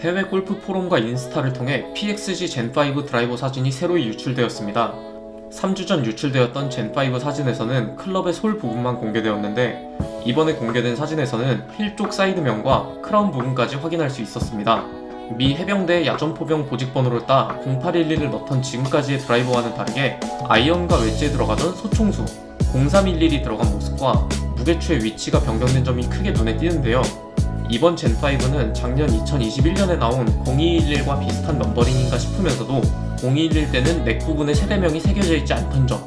해외 골프 포럼과 인스타를 통해 PXG 젠5 드라이버 사진이 새로이 유출되었습니다. 3주 전 유출되었던 젠5 사진에서는 클럽의 솔 부분만 공개되었는데 이번에 공개된 사진에서는 휠 쪽 사이드면과 크라운 부분까지 확인할 수 있었습니다. 미 해병대 야전포병 보직번호를 따 0811을 넣던 지금까지의 드라이버와는 다르게 아이언과 웨지에 들어가던 소총수 0311이 들어간 모습과 무게추의 위치가 변경된 점이 크게 눈에 띄는데요. 이번 젠5는 작년 2021년에 나온 0211과 비슷한 넘버링인가 싶으면서도 0211 때는 넥 부분에 세대명이 새겨져 있지 않던 점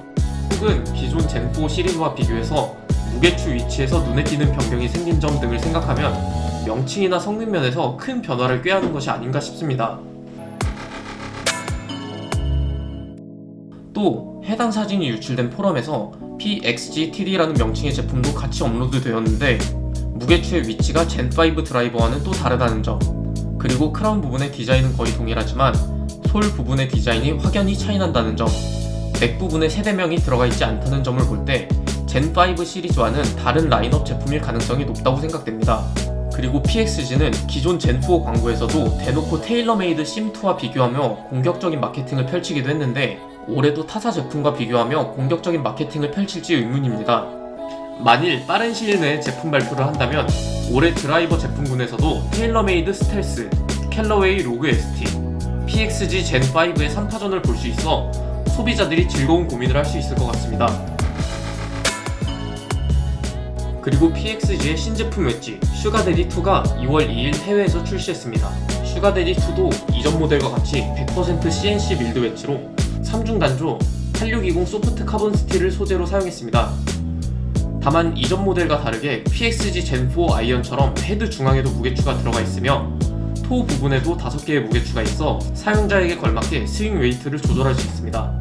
혹은 기존 젠4 시리즈와 비교해서 무게추 위치에서 눈에 띄는 변경이 생긴 점 등을 생각하면 명칭이나 성능 면에서 큰 변화를 꾀하는 것이 아닌가 싶습니다. 또 해당 사진이 유출된 포럼에서 PXGTD라는 명칭의 제품도 같이 업로드되었는데 무게추의 위치가 젠5 드라이버와는 또 다르다는 점 그리고 크라운 부분의 디자인은 거의 동일하지만 솔 부분의 디자인이 확연히 차이난다는 점 넥 부분에 세대명이 들어가 있지 않다는 점을 볼 때 젠5 시리즈와는 다른 라인업 제품일 가능성이 높다고 생각됩니다. 그리고 PXG는 기존 젠4 광고에서도 대놓고 테일러메이드 심2와 비교하며 공격적인 마케팅을 펼치기도 했는데 올해도 타사 제품과 비교하며 공격적인 마케팅을 펼칠지 의문입니다. 만일 빠른 시일 내에 제품 발표를 한다면 올해 드라이버 제품군에서도 테일러메이드 스텔스, 캘러웨이 로그 ST, PXG 젠5의 3파전을 볼 수 있어 소비자들이 즐거운 고민을 할 수 있을 것 같습니다. 그리고 PXG의 신제품 웨지 슈가데디2가 2월 2일 해외에서 출시했습니다. 슈가데디2도 이전 모델과 같이 100% CNC 밀드 웨지로 3중 단조 8620 소프트 카본 스틸을 소재로 사용했습니다. 다만 이전 모델과 다르게 PXG 젠4 아이언처럼 헤드 중앙에도 무게추가 들어가 있으며 토 부분에도 5개의 무게추가 있어 사용자에게 걸맞게 스윙 웨이트를 조절할 수 있습니다.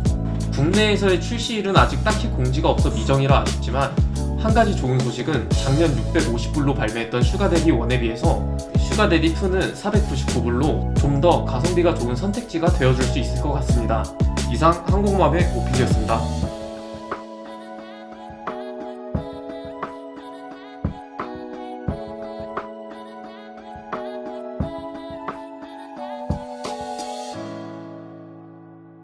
국내에서의 출시일은 아직 딱히 공지가 없어 미정이라 아쉽지만 한 가지 좋은 소식은 작년 650불로 발매했던 슈가데디 1에 비해서 슈가데디 2는 499불로 좀 더 가성비가 좋은 선택지가 되어줄 수 있을 것 같습니다. 이상 항공모함의 오피디였습니다.